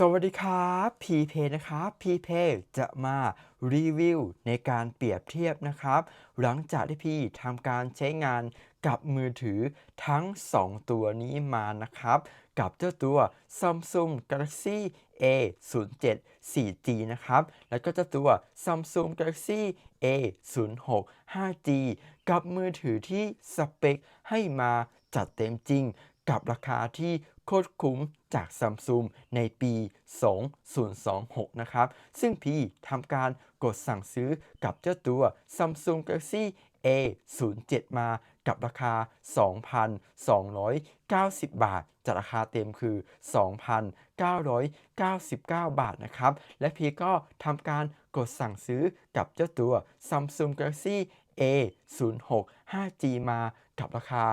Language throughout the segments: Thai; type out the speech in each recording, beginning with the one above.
สวัสดีครับพีเพนะครับพีเพจะมารีวิวในการเปรียบเทียบนะครับ หลังจากที่พี่ทำการใช้งานกับมือถือทั้ง 2 ตัวนี้มานะครับ กับเจ้าตัว Samsung Galaxy A 0 7 4G นะครับ แล้วก็เจ้าตัว Samsung Galaxy A 0 6 5G กับมือถือที่สเปคให้มาจัดเต็มจริงกับราคาที่ โคตรคุ้มจากซัมซุงในปี 2026 นะครับ ซึ่งพี่ทำการกดสั่งซื้อกับเจ้าตัว Samsung Galaxy A 0 7 มากับราคา 2,290 บาทจากราคาเต็มคือ 2,999 บาทนะครับ และพี่ก็ทำการกดสั่งซื้อกับเจ้าตัว Samsung Galaxy A 0 6 5G มา กับราคา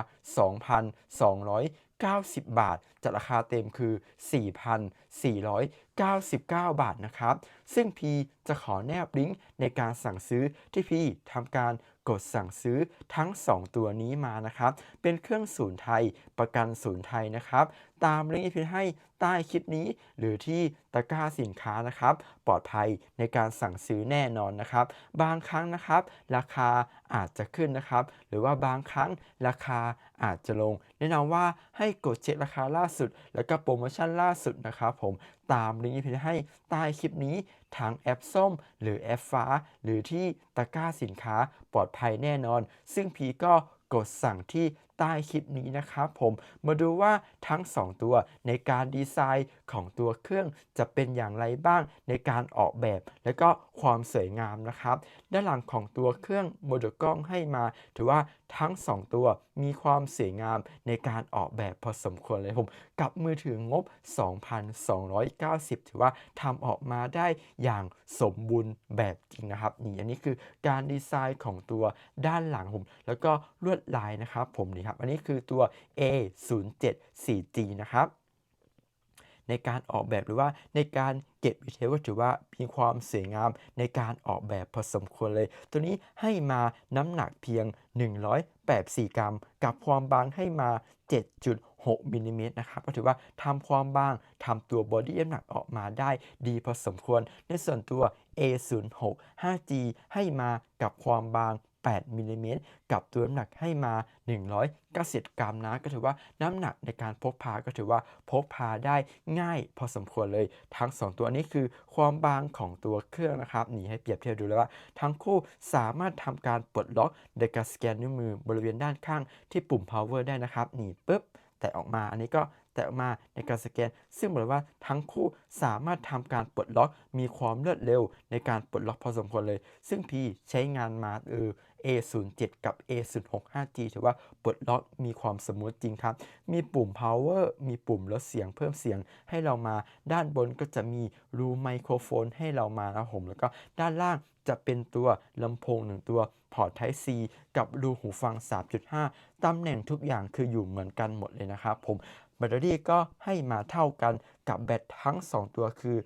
2,290 บาท จากราคาเต็มคือ 4,499 บาทนะครับ ซึ่งพีจะขอแนบลิงก์ในการสั่งซื้อที่พีทำการ กดสั่งซื้อทั้ง 2 ตัวนี้มานะครับ เป็นเครื่องศูนย์ไทยประกันศูนย์ไทยนะครับ ตามลิงก์ที่ให้ใต้คลิปนี้ หรือที่ตะกร้าสินค้านะครับ ปลอดภัยในการสั่งซื้อแน่นอนนะครับ บางครั้งนะครับ ราคาอาจจะขึ้นนะครับ หรือว่าบางครั้งราคาอาจจะลง แนะนำว่าให้กดเช็คราคาล่าสุด แล้วก็โปรโมชั่นล่าสุดนะครับ ผมตามลิงก์ที่ให้ใต้คลิปนี้ ทั้งแอปส้ม หรือแอปฟ้า หรือที่ตะกร้าสินค้าปลอดภัยแน่นอน ซึ่งพีก็กดสั่งที่ ต้คลิปนี้นะครับผมมาดูว่าทั้ง 2 ตัวในการดีไซน์ของตัวเครื่องจะเป็นอย่างไรบ้างในการออกแบบ และก็ความสวยงามนะครับ ด้านหลังของตัวเครื่องโมเดลกล้องให้มา ถือว่าทั้ง 2 ตัวมีความสวยงามในการออกแบบพอสมควรเลยผมกับมือถืองบ 2,290 ถือว่าทำออกมาได้อย่างสมบูรณ์แบบจริงนะครับนี่อันนี้คือการดีไซน์ของตัวด้านหลังผม แล้วก็ลวดลายนะครับผมนี่ครับอันนี้คือตัว A 0 7 4G นะครับ ในการออกแบบหรือว่าในการเก็บดีเทลก็ถือว่ามีความสวยงามในการออกแบบพอสมควรเลย ตัวนี้ให้มาน้ำหนักเพียง 184 กรัม กับความบางให้มา 7.6มิลลิเมตรนะครับ ก็ถือว่าทำความบางทำตัวบอดี้น้ำหนักออกมาได้ดีพอสมควร ในส่วนตัว A06 5G ให้มากับความบาง 8มิลลิเมตรกับตัวน้ำหนักให้มา 190 กรัมนะ ก็ถือว่าน้ำหนักในการพกพาก็ถือว่าพกพาได้ง่ายพอสมควรเลย ทั้ง 2 ตัวนี้คือความบางของตัวเครื่องนะครับนี่ให้เปรียบเทียบดูเลยว่า ทั้งคู่สามารถทำการปลดล็อกโดยการสแกนนิ้วมือบริเวณด้านข้างที่ปุ่ม power ได้นะครับนี่ปุ๊บแตะออกมาอันนี้ก็ แตะออกมาในการสแกน ซึ่งบอกเลยว่าทั้งคู่สามารถทำการปลดล็อกมีความรวดเร็วในการปลดล็อกพอสมควรเลย ซึ่งพีใช้งานมาเออ A07 กับ A06 5G ถือว่าปลดล็อกมีความสมูทจริงครับ มีปุ่ม power มีปุ่มลดเสียงเพิ่มเสียงให้เรามา ด้านบนก็จะมีรูไมโครโฟนให้เรามานะครับผม แล้วก็ด้านล่างจะเป็นตัวลำโพงหนึ่งตัวพอร์ต Type C กับรูหูฟัง 3.5 ตำแหน่งทุกอย่างคืออยู่เหมือนกันหมดเลยนะครับผม แบตเตอรี่ก็ให้มาเท่ากันกับแบตทั้ง 2 ตัวคือ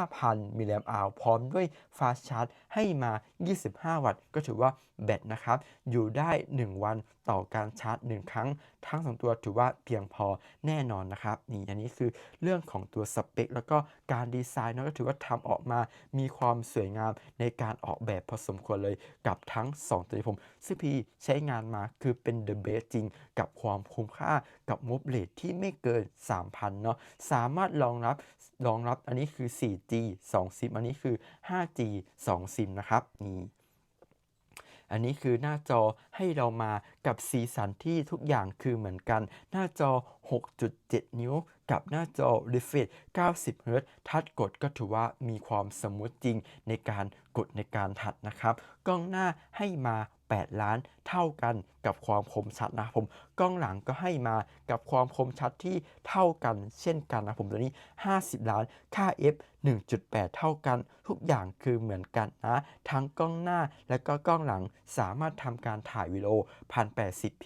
5,000 มิลลิแอมป์อาวพร้อมด้วยฟาสชาร์จให้มา 25 วัตต์ ก็ถือว่าแบตนะครับ อยู่ได้ 1 วันต่อการชาร์จ 1 ครั้ง ทั้ง 2 ตัวถือว่าเพียงพอแน่นอนนะครับ นี่อันนี้คือเรื่องของตัวสเปค แล้วก็การดีไซน์เนาะก็ถือว่าทำออกมามีความสวยงามในการออกแบบพอสมควรเลยกับทั้ง 2 ตัวผมซึ่งพี่ใช้งานมาคือเป็น The Best จริง กับความคุ้มค่ากับงบเลทที่ไม่เกิน 3,000 เนาะสามารถรองรับรองรับอันนี้คือ 4G 2ซิมอันนี้คือ 5G 2ซิมนะครับนี่อันนี้คือหน้าจอให้เรามากับสีสันที่ทุกอย่างคือเหมือนกัน หน้าจอ 6.7 นิ้ว กับหน้าจอ refresh 90 Hz ทัดกดก็ถือว่ามีความสมูทจริงในการกดในการถัดนะครับ กล้องหน้าให้มา 8 ล้านเท่ากันกับความคมชัดนะผมกล้องหลังก็ให้มากับความคมชัดที่เท่ากัน เช่นกันนะผมตัวนี้ 50 ล้านค่า f 1.8 เท่ากัน ทุกอย่างคือเหมือนกันนะ ทั้งกล้องหน้าและก็กล้องหลังสามารถทำการถ่ายวิดีโอ 1080p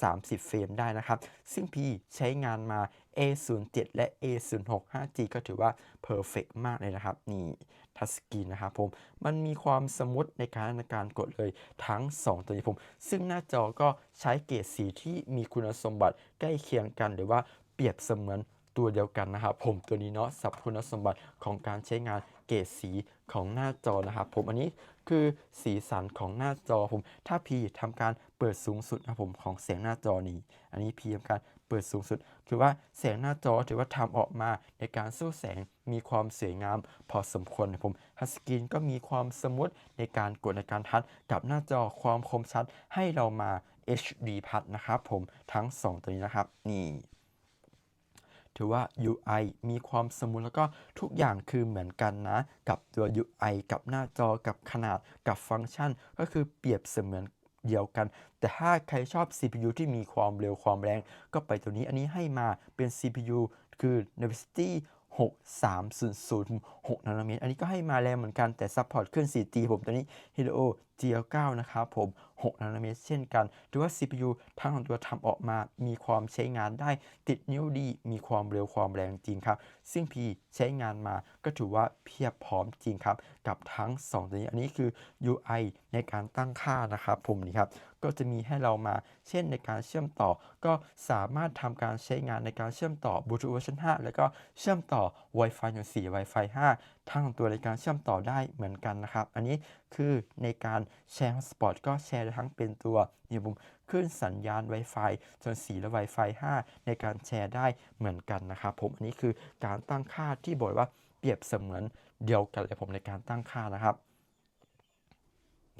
30 เฟรมได้นะครับ ซึ่งพี่ใช้งานมา A07 และ A06 5G ก็ถือว่าเพอร์เฟกมากเลยนะครับ นี่ทัชสกรีนนะครับผม มันมีความสมูทในการในการกดเลยทั้ง 2 ตัวนี้ผม ซึ่งหน้าจอก็ใช้เกรดสีที่มีคุณสมบัติใกล้เคียงกันหรือว่าเปรียบเสมือนตัวเดียวกันนะครับผมตัวนี้เนาะสับคุณสมบัติของการใช้งานเกรดสีของหน้าจอนะครับผมอันนี้คือสีสันของหน้าจอผม ถ้าพีทำการเปิดสูงสุดนะครับผมของเสียงหน้าจอนี้ อันนี้พีทำการ เปิดสูงสุดคือว่าแสงหน้าจอถือว่าทำออกมาในการสู้แสงมีความสวยงาม พอสมควรนะผมฮัสกรีนก็มีความสมูทในการกดในการทัดกับหน้าจอความคมชัดให้เรามา HD พัดนะครับผมทั้ง 2 ตัวนี้นะครับนี่ถือว่า UI มีความสมูทแล้วก็ทุกอย่างคือเหมือนกันนะ กับตัว UI กับหน้าจอกับขนาดกับฟังก์ชัน ก็คือเปรียบเสมือน เดียวกัน แต่ถ้าใครชอบ CPU ที่มีความเร็วความแรง ก็ไปตัวนี้อันนี้ให้มาเป็น CPU คือ Dimensity 6300 6นาโนเมตร อันนี้ก็ให้มาแรงเหมือนกันแต่ซัพพอร์ตขึ้น 4G ผมตัวนี้ Helio GL9 นะครับผม6นาโนเมตรเช่นกันถือว่า CPU ทั้งของตัวทำออกมามีความใช้งานได้ติดนิ้วดี มีความเร็วความแรงจริงครับ ซึ่งพีใช้งานมาก็ถือว่าเพียบพร้อมจริงครับ กับทั้ง 2 ตัวนี้ อันนี้คือ UI ในการตั้งค่านะครับผมนี่ครับ ก็จะมีให้เรามาเช่นในการเชื่อมต่อ ก็สามารถทำการใช้งานในการเชื่อมต่อบลูทูธเวอร์ชัน5แล้วก็เชื่อมต่อ Wi-Fi 4 Wi-Fi 5 ทั้งตัวในการเชื่อมต่อได้เหมือนกันนะครับ อันนี้คือในการแชร์ Hotspot ก็แชร์ทั้งเป็นตัวนี่ผมขึ้นสัญญาณ Wi-Fi ส่วน4และ Wi-Fi 5 ในการแชร์ได้เหมือนกันนะครับผมอันนี้คือการตั้งค่าที่บอกว่าเปรียบเสมือนเดียวกันเลยผมในการตั้งค่านะครับ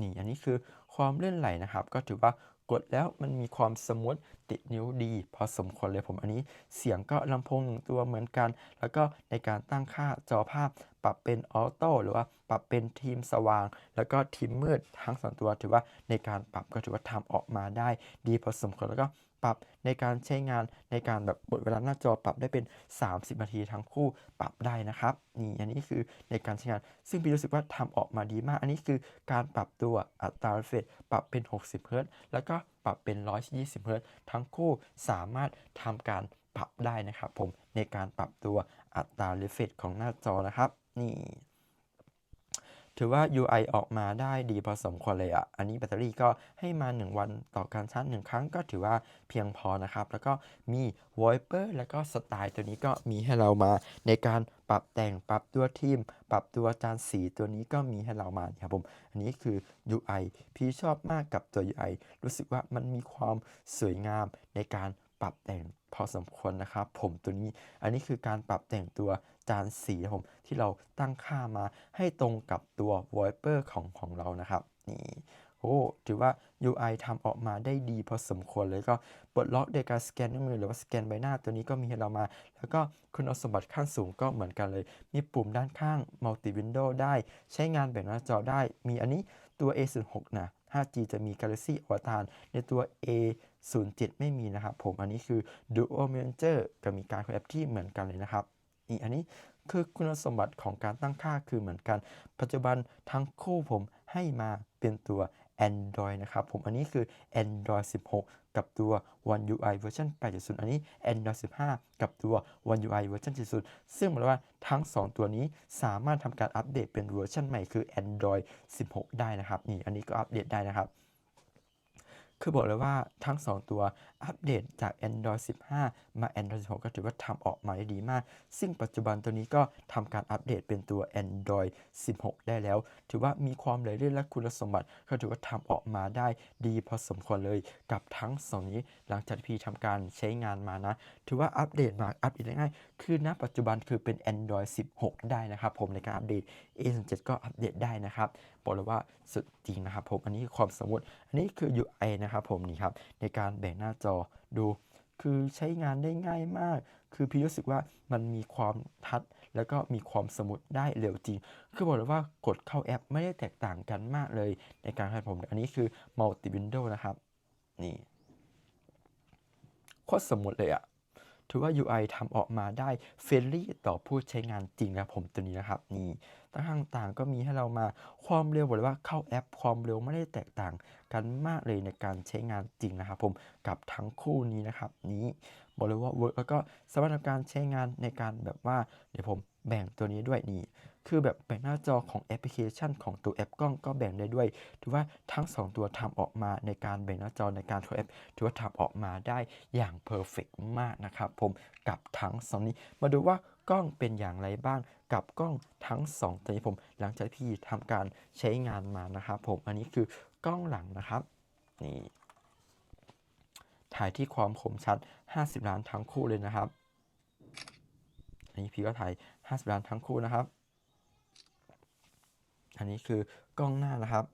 นี่อันนี้คือความเลื่อนไหลนะครับ ก็ถือว่ากดแล้วมันมีความสมูทติดนิ้วดีพอสมควรเลยผมอันนี้ เสียงก็ลำโพงหนึ่งตัวเหมือนกัน แล้วก็ในการตั้งค่าจอภาพ ปรับเป็นออโต้หรือว่าปรับเป็นทีมสว่าง แล้วก็ทีมมืดทั้งสองตัวถือว่าในการปรับก็ถือว่าทำออกมาได้ดีพอสมควรแล้วก็ปรับในการใช้งานในการแบบบทเวลาหน้าจอปรับได้เป็น 30 นาทีทั้งคู่ปรับได้นะครับนี่อันนี้คือในการใช้งาน ซึ่งพี่รู้สึกว่าทำออกมาดีมาก อันนี้คือการปรับตัวอัตราเฟเฟรปรับเป็น 60เฮิรตซ์แล้วก็ ปรับเป็น 120เฮิรตทั้งคู่สามารถทำการปรับได้นะครับผมในการปรับตัวอัตราเรฟเฟรของหน้าจอนะครับ นี่ ถือว่า UI ออกมาได้ดีพอสมควรเลยอะ อันนี้แบตเตอรี่ก็ให้มา 1 วันต่อการชาร์จ 1 ครั้งก็ถือว่าเพียงพอนะครับ แล้วก็มี Viper แล้วก็สไตล์ตัวนี้ก็มีให้เรามาในการปรับแต่งปรับตัวทีม ปรับตัวจานสีตัวนี้ก็มีให้เรามาครับผม อันนี้คือ UI พี่ชอบมากกับตัว UI รู้สึกว่ามันมีความสวยงามในการ ปรับแต่งพอสมควรนะครับ ผมตัวนี้อันนี้คือการปรับแต่งตัวจานสีผมที่เราตั้งค่ามาให้ตรงกับตัว Viper ของของเรานะครับนี่โอ้ถือว่า UI ทำออกมาได้ดีพอสมควรเลยก็ปลดล็อกโดยการสแกนนิ้วมือหรือว่าสแกนใบหน้าตัวนี้ก็มีให้เรามา แล้วก็คุณสมบัติขั้นสูงก็เหมือนกันเลย มีปุ่มด้านข้าง Multi Window ได้ใช้งานแบ่งหน้าจอได้ มีอันนี้ ตัว A06 นะ 5G จะมี Galaxy อวตารในตัว A07 ไม่มีนะครับผมอันนี้คือ Dual Manager กับมีการคอนแอปที่เหมือนกันเลยนะครับอีกอันนี้คือคุณสมบัติของการตั้งค่าคือเหมือนกัน ปัจจุบันทั้งคู่ผมให้มาเป็นตัว Android นะครับผมอันนี้คือ Android 16 กับตัว One UI เวอร์ชัน8.0 อันนี้ Android 15 กับตัว One UI เวอร์ชัน7.0 ซึ่งหมายว่าทั้ง 2 ตัวนี้สามารถทำการอัปเดตเป็นเวอร์ชันใหม่คือ Android 16 ได้นะครับ นี่อันนี้ก็อัปเดตได้นะครับ คือบอกเลยว่าทั้ง 2 ตัวอัปเดตจาก Android 15 มา Android 16 ก็ถือว่าทำออกมาได้ดีมาก ซึ่งปัจจุบันตัวนี้ก็ทำการอัปเดตเป็นตัว Android 16 ได้แล้ว ถือว่ามีความไหลลื่นและคุณสมบัติ ก็ถือว่าทำออกมาได้ดีพอสมควรเลยกับทั้งสองนี้ หลังจากพี่ทำการใช้งานมานะ ถือว่าอัปเดตมาอัปเดตได้ง่ายคือณปัจจุบันคือเป็น Android 16 ได้นะครับผมในการอัปเดต A17 ก็อัปเดตได้นะครับบอกเลยว่าสุดจริงนะครับผมอันนี้คือความสมมติอันนี้คือ UI นะครับผมนี่ครับในการแบ่งหน้าจอดู คือใช้งานได้ง่ายมาก คือพี่รู้สึกว่ามันมีความทัด แล้วก็มีความสมูทได้เร็วจริง คือบอกเลยว่ากดเข้าแอปไม่ได้แตกต่างกันมากเลยในการให้ผม อันนี้คือ multi window นะครับ นี่โคตรสมูทเลยอะถือว่า UI ทำออกมาได้เฟรนลี่ต่อผู้ใช้งานจริงนะผมตัวนี้นะครับ นี่ ตั้งต่างๆ ก็มีให้เรามาความเร็วบอกเลยว่าเข้าแอป ความเร็วไม่ได้แตกต่างกันมากเลยในการใช้งานจริงนะครับผมกับทั้งคู่นี้นะครับ นี้บอกเลยว่าเวิร์กแล้วก็สามารถทำการใช้งานในการแบบว่าเดี๋ยวผมแบ่งตัวนี้ด้วยนี่คือแบบแบ่งหน้าจอของแอปพลิเคชันของตัวแอปกล้องก็แบ่งได้ด้วย ถือว่าทั้ง 2 ตัวทำออกมาในการแบ่งหน้าจอในการโชว์แอปถือว่าทำออกมาได้อย่างเพอร์เฟกมากนะครับผมกับทั้งสองนี้มาดูว่ากล้องเป็นอย่างไรบ้าง กับกล้องทั้ง2ตัวนี้ผม หลังจากที่ทำการใช้งานมานะครับผมอันนี้คือกล้องหลังนะครับนี่ถ่ายที่ความคมชัด 50 ล้านทั้งคู่เลยนะครับอันนี้พี่ก็ถ่าย 50 ล้านทั้งคู่นะครับ อันนี้คือกล้องหน้านะครับ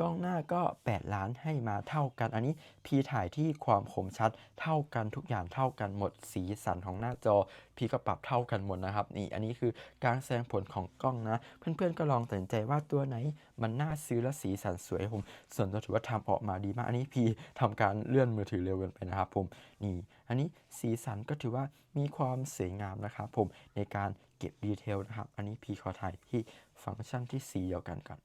กล้องหน้าก็ 8 ล้านให้มาเท่ากัน อันนี้พีถ่ายที่ความคมชัดเท่ากันทุกอย่างเท่ากันหมดสีสันของหน้าจอพีก็ปรับเท่ากันหมดนะครับนี่อันนี้คือการแสดงผลของกล้องนะ เพื่อนๆก็ลองตัดสินใจว่าตัวไหน มันน่าซื้อและสีสันสวยผม ส่วนตัวถือว่าทำออกมาดีมากอันนี้พีทำการเลื่อนมือถือเร็วเกินไปนะครับผมนี่อันนี้สีสันก็ถือว่ามีความสวยงามนะครับผมในการเก็บดีเทลนะครับอันนี้พีขอถ่ายที่ฟังก์ชันที่สีเดียวกันก่อน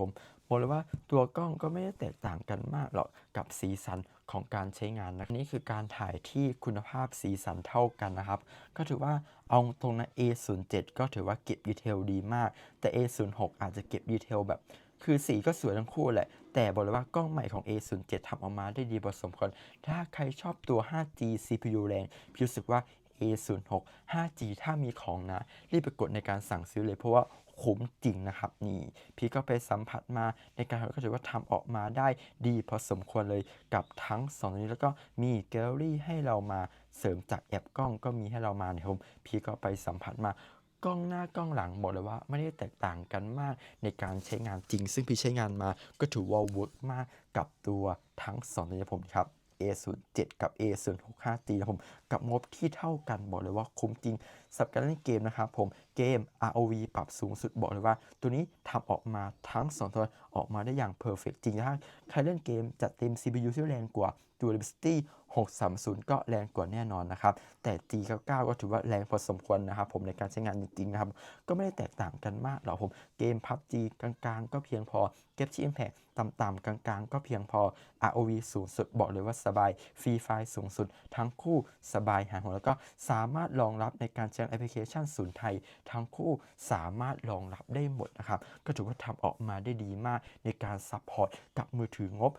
ผมบอกเลยว่าตัวกล้องก็ไม่ได้แตกต่างกันมากหรอกกับสีสันของการใช้งานนะนี่คือการถ่ายที่คุณภาพสีสันเท่ากันนะครับ ก็ถือว่าเอาตรงนะ A07 ก็ถือว่าเก็บดีเทลดีมาก แต่ A06 อาจจะเก็บดีเทลแบบคือสีก็สวยทั้งคู่แหละ แต่บอกเลยว่ากล้องใหม่ของ A07 ทำออกมาได้ดีพอสมควร ถ้าใครชอบตัว 5G CPU แรง พี่รู้สึกว่า A06 5G ถ้ามีของนะ รีบไปกดในการสั่งซื้อเลยเพราะว่าคุ้มจริงนะครับนี่ พี่ก็ไปสัมผัสมาในการก็ถือว่าทำออกมาได้ดีพอสมควรเลยกับทั้งสองตัวนี้แล้วก็มีแกลเลอรี่ให้เรามาเสริมจากแอปกล้องก็มีให้เรามาเนี่ยผมพี่ก็ไปสัมผัสมากล้องหน้ากล้องหลังบอกเลยว่าไม่ได้แตกต่างกันมากในการใช้งานจริง ซึ่งพี่ใช้งานมาก็ถือว่าเวิร์กมากกับตัวทั้ง2ตัวนี้ผมครับ A07 กับ A06 5G นะผมกับงบที่เท่ากันบอกเลยว่าคุ้มจริงสำหรับการเล่นเกมนะครับผมเกม ROV ปรับสูงสุดบอกเลยว่า ตัวนี้ทำออกมาทั้ง 2 ตัวออกมาได้อย่างเพอร์เฟกจริงถ้าใครเล่นเกมจัดเต็ม CPU ที่แรงกว่าตัว Dimensity 630 ก็แรงกว่าแน่นอนนะครับ แต่ G99 ก็ถือว่าแรงพอสมควรนะครับ ผมในการใช้งานจริงๆนะครับ ก็ไม่ได้แตกต่างกันมากหรอกผม เกม PUBG กลางๆ ก็เพียงพอ เก็บที่ Impact ต่ำๆกลางๆ ก็เพียงพอ ROV สูงสุดบอกเลยว่าสบาย ฟรีไฟสูงสุด ทั้งคู่สบายหายหัวแล้วก็สามารถรองรับในการใช้แอปพลิเคชันศูนย์ไทย ทั้งคู่สามารถรองรับได้หมดนะครับ ก็ถือว่าทำออกมาได้ดีมากในการซัพพอร์ตกับมือถืองบ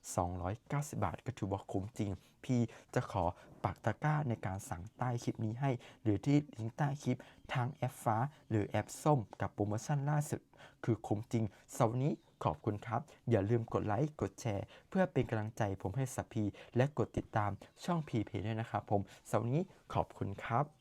2,290 บาท ก็ถือว่าคุ้มริงพี่จะขอปักตะกร้าในการสั่งใต้คลิปนี้ให้ หรือที่ลิงก์ใต้คลิปทางแอปฟ้า หรือแอปส้มกับโปรโมชั่นล่าสุด คือคุ้มจริงเสาร์นี้ขอบคุณครับ อย่าลืมกดไลค์ กดแชร์ เพื่อเป็นกำลังใจผมให้สัพพี และกดติดตามช่องพีเพด้วยนะครับผมเสาร์นี้ขอบคุณครับ